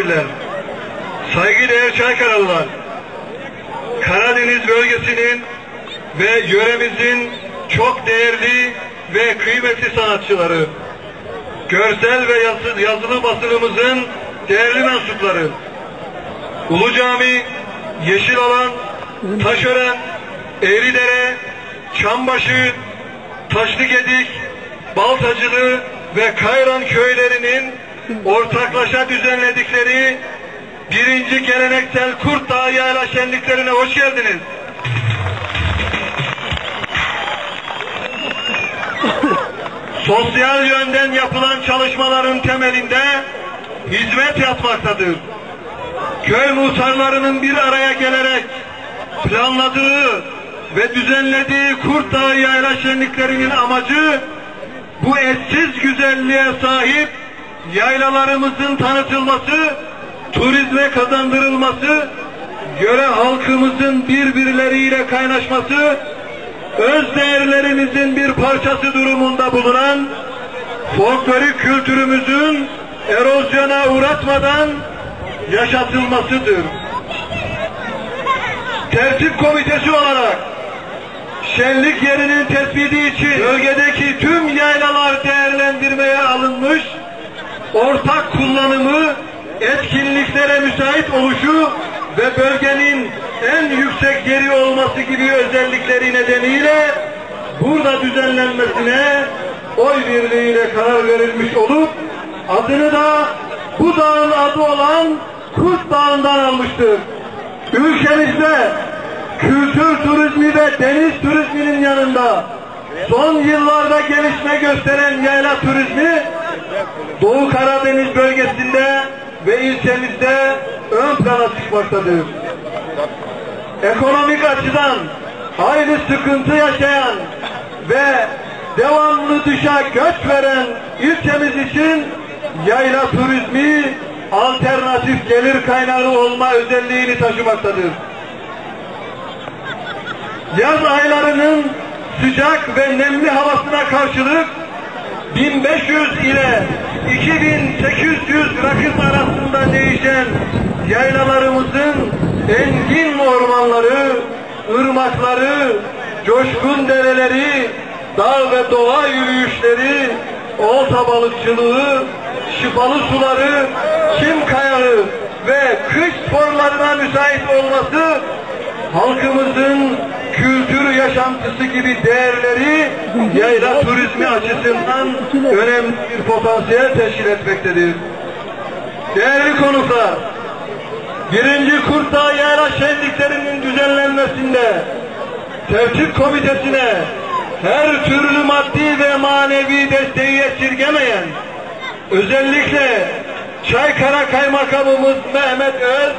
misafirler, saygıdeğer Çaykaralılar, Karadeniz bölgesinin ve yöremizin çok değerli ve kıymetli sanatçıları, görsel ve yazı, yazılı basınımızın değerli mensupları, Ulu Cami, Yeşilalan, Taşören, Eğridere, Çambaşı, Taşlıgedik, Baltacılı ve Kayran köylerinin ortaklaşa düzenledikleri birinci geleneksel Kurt Dağı Yayla Şenliklerine hoş geldiniz. Sosyal yönden yapılan çalışmaların temelinde hizmet yatmaktadır. Köy muhtarlarının bir araya gelerek planladığı ve düzenlediği Kurt Dağı Yayla Şenliklerinin amacı bu eşsiz güzelliğe sahip yaylalarımızın tanıtılması, turizme kazandırılması, göre halkımızın birbirleriyle kaynaşması, öz değerlerimizin bir parçası durumunda bulunan folklorik kültürümüzün erozyona uğratmadan yaşatılmasıdır. Tertip komitesi olarak şenlik yerinin tespiti için bölgedeki tüm yaylalar değerlendirmeye alınmış, ortak kullanımı, etkinliklere müsait oluşu ve bölgenin en yüksek yeri olması gibi özellikleri nedeniyle burada düzenlenmesine oy birliğiyle karar verilmiş olup adını da bu dağın adı olan Kurt Dağı'ndan almıştır. Ülkemizde kültür turizmi ve deniz turizminin yanında son yıllarda gelişme gösteren yayla turizmi Doğu Karadeniz bölgesinde ve ilçemizde ön plana çıkmaktadır. Ekonomik açıdan aynı sıkıntı yaşayan ve devamlı dışa göç veren ilçemiz için yayla turizmi alternatif gelir kaynağı olma özelliğini taşımaktadır. Yaz aylarının sıcak ve nemli havasına karşılık 1500 ile 2800 rakım arasında değişen yaylalarımızın engin ormanları, ırmakları, coşkun dereleri, dağ ve doğa yürüyüşleri, olta balıkçılığı, şifalı suları, çim kayağı ve kış sporlarına müsait olması halkımızın kültür yaşantısı gibi değerleri yayla turizmi açısından önemli bir potansiyel teşkil etmektedir. Değerli konuklar, birinci Kurtdağ Yayla Şenliklerinin düzenlenmesinde tertip komitesine her türlü maddi ve manevi desteği esirgemeyen, özellikle Çaykara Kaymakamımız Mehmet Öz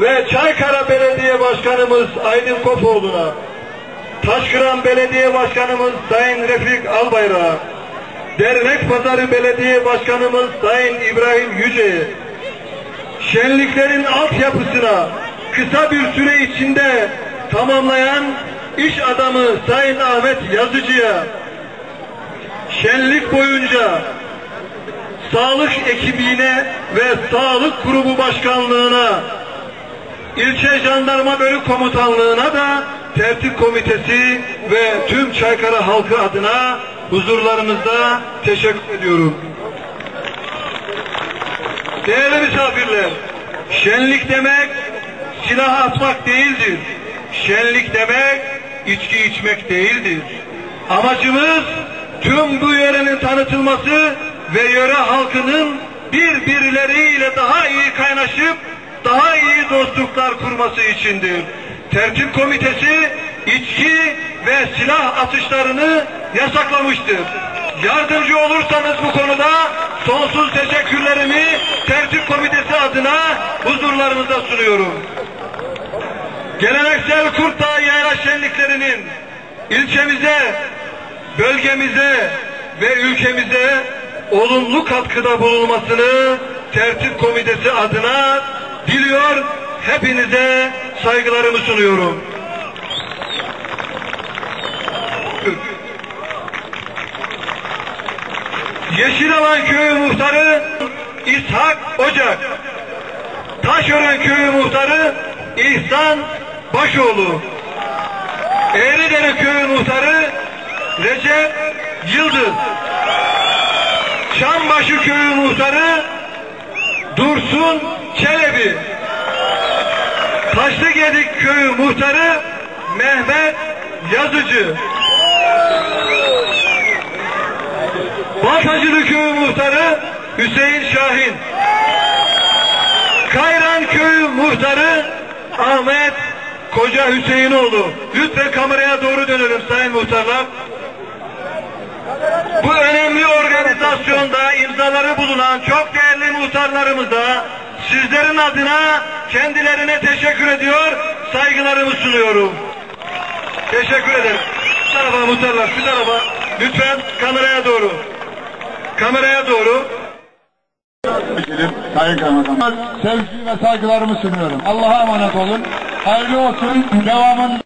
ve Çaykara Belediye Başkanımız Aydın Kopoğlu'na, Taşkıran Belediye Başkanımız Sayın Refik Albayrak'a, Dernek Pazarı Belediye Başkanımız Sayın İbrahim Yüce'ye, şenliklerin altyapısına kısa bir süre içinde tamamlayan iş adamı Sayın Ahmet Yazıcı'ya, şenlik boyunca sağlık ekibine ve sağlık grubu başkanlığına ilçe jandarma bölük komutanlığına da tertip komitesi ve tüm Çaykara halkı adına huzurlarınızda teşekkür ediyorum. Değerli misafirler, şenlik demek silah atmak değildir. Şenlik demek içki içmek değildir. Amacımız tüm bu yörenin tanıtılması ve yöre halkının birbirleriyle daha iyi kaynaşıp daha iyi dostluklar kurması içindir. Tertip komitesi içki ve silah atışlarını yasaklamıştır. Yardımcı olursanız bu konuda sonsuz teşekkürlerimi tertip komitesi adına huzurlarınıza sunuyorum. Geleneksel Kurtdağ Yayla Şenliklerinin ilçemize, bölgemize ve ülkemize olumlu katkıda bulunmasını tertip komitesi adına diliyor, hepinize saygılarımı sunuyorum. Yeşilalan Köyü Muhtarı İshak Ocak, Taşören Köyü Muhtarı İhsan Başoğlu, Eğridere Köyü Muhtarı Recep Yıldız. Çambaşı Köyü Muhtarı Dursun Çelebi. Taşlıgedik Köyü Muhtarı Mehmet Yazıcı. Baltacılı Köyü Muhtarı Hüseyin Şahin. Kayran Köyü Muhtarı Ahmet Koca Hüseyinoğlu. Lütfen kameraya doğru dönelim sayın muhtarlar. Bu önemli organizasyonda imzaları bulunan çok değerli muhtarlarımıza sizlerin adına kendilerine teşekkür ediyor, saygılarımı sunuyorum. Teşekkür ederim. Şu tarafa muhtarlar, şu tarafa. Lütfen kameraya doğru. Kameraya doğru. Sayın Kaymakam. Sevgi ve saygılarımı sunuyorum. Allah'a emanet olun. Hayırlı olsun. Devamın